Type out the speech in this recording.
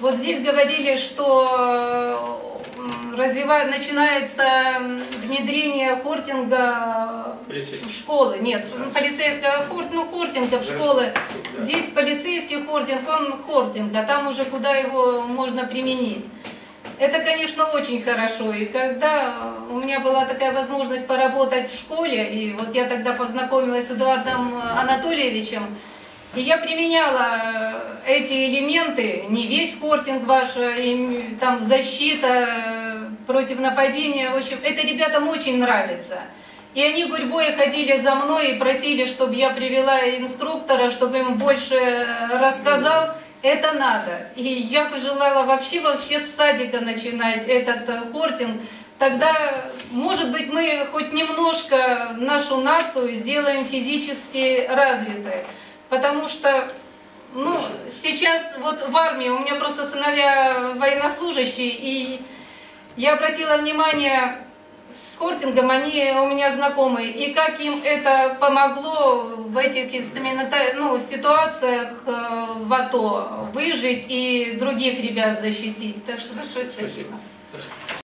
Вот здесь говорили, что развивает, начинается внедрение хортинга в школы. Нет, полицейского хорт, ну, хортинга в школы. Здесь полицейский хортинг, он хортинг, а там уже куда его можно применить. Это, конечно, очень хорошо. И когда у меня была такая возможность поработать в школе, и вот я тогда познакомилась с Эдуардом Анатольевичем, и я применяла эти элементы, не весь кортинг ваш, и, там защита против нападения. В общем, это ребятам очень нравится. И они гурьбой ходили за мной и просили, чтобы я привела инструктора, чтобы им больше рассказал. Это надо. И я пожелала вообще вообще с садика начинать этот э, хортинг. Тогда, может быть, мы хоть немножко нашу нацию сделаем физически развитой. Потому что, ну, сейчас вот в армии у меня просто сыновья военнослужащие, и я обратила внимание, с хортингом они у меня знакомые, и как им это помогло в этих ну, ситуациях э, в АТО выжить и других ребят защитить. Так что большое спасибо. спасибо.